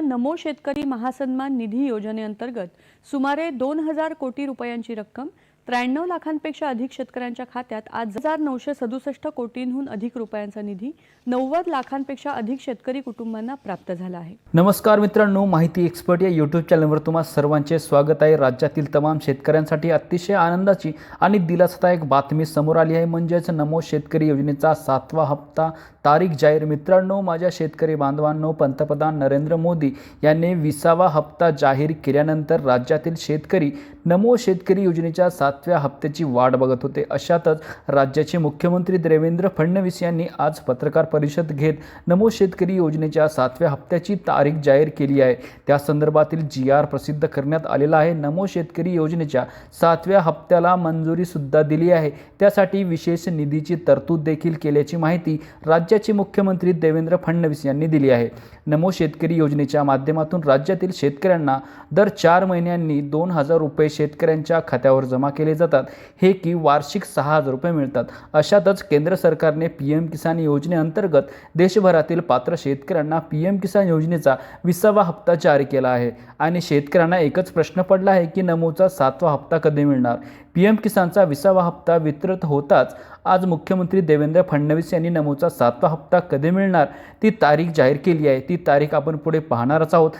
नमो शेतकरी महासन्मान निधी योजनेअंतर्गत सुमारे दोन हजार कोटी रुपयांची रक्कम त्र्याण्णव लाखांपेक्षा अधिक शेतकऱ्यांच्या खात्यात आज हजार नऊशे सदुसष्ट कोटींहून अधिक रुपयांचा निधी नव्वद लाखांपेक्षा अधिक शेतकरी कुटुंबांना प्राप्त झाला आहे. नमस्कार मित्रांनो माहिती एक्सपर्ट या यूट्यूब चॅनलवर तुम्हा सर्वांचे स्वागत आहे. राज्यातील तमाम शेतकऱ्यांसाठी अतिशय आनंदाची आणि दिलासादायक बातमी समोर आली आहे. म्हणजेच नमो शेतकरी योजनेचा सातवा हप्ता तारीख जाहीर. मित्रांनो माझ्या शेतकरी बांधवांनो पंतप्रधान नरेंद्र मोदी यांनी विसावा हप्ता जाहीर केल्यानंतर राज्यातील शेतकरी नमो शेतकरी योजनेच्या सातव्या हप्त्याची वाट बघत होते. अशातच राज्याचे मुख्यमंत्री देवेंद्र फडणवीस यांनी आज पत्रकार परिषद घेत नमो शेतकरी योजनेच्या सातव्या हप्त्याची तारीख जाहीर केली आहे. त्या संदर्भातील जी आर प्रसिद्ध करण्यात आलेला आहे. नमो शेतकरी योजनेच्या सातव्या हप्त्याला मंजुरी सुद्धा दिली आहे. त्यासाठी विशेष निधीची तरतूद देखील केल्याची माहिती राज्याचे मुख्यमंत्री देवेंद्र फडणवीस यांनी दिली आहे. नमो शेतकरी योजनेच्या माध्यमातून राज्यातील शेतकऱ्यांना दर चार महिन्यांनी दोन हजार रुपये शेतकऱ्यांच्या खात्यावर जमा केले जातात. हे की वार्षिक सहा हजार रुपये मिळतात. अशातच केंद्र सरकारने पी एम किसान योजनेअंतर्गत देशभरातील पात्र शेतकऱ्यांना पी एम किसान योजनेचा विसावा हप्ता जारी केला आहे. आणि शेतकऱ्यांना एकच प्रश्न पडला आहे की नमोचा सातवा हप्ता कधी मिळणार? पी एम किसानचा विसावा हप्ता वितरित होताच आज मुख्यमंत्री देवेंद्र फडणवीस यांनी नमोचा सातवा हप्ता कधी मिळणार? ती तारीख जाहीर केली आहे. ती तारीख आपण पुढे पाहणारच आहोत.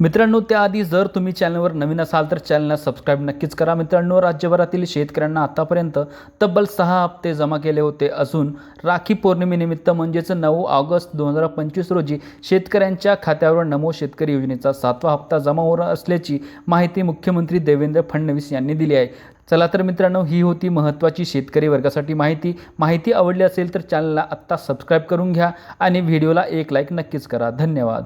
मित्रांनो त्याआधी जर तुम्ही चॅनलवर नवीन असाल तर चॅनलला सबस्क्राईब नक्कीच करा. मित्रांनो राज्यभरातील शेतकऱ्यांना आतापर्यंत तब्बल सहा हप्ते जमा केले होते. असून राखी पौर्णिमेनिमित्त म्हणजेच नऊ ऑगस्ट दोन हजार पंचवीस रोजी शेतकऱ्यांच्या खात्यावर नमो शेतकरी योजनेचा सातवा हप्ता जमा होणार असल्याची माहिती मुख्यमंत्री देवेंद्र फडणवीस यांनी दिली आहे. चला तर मित्रांनो ही होती महत्त्वाची शेतकरी वर्गासाठी माहिती. माहिती आवडली असेल तर चॅनलला आत्ता सबस्क्राईब करून घ्या आणि व्हिडिओला एक लाईक नक्कीच करा. धन्यवाद.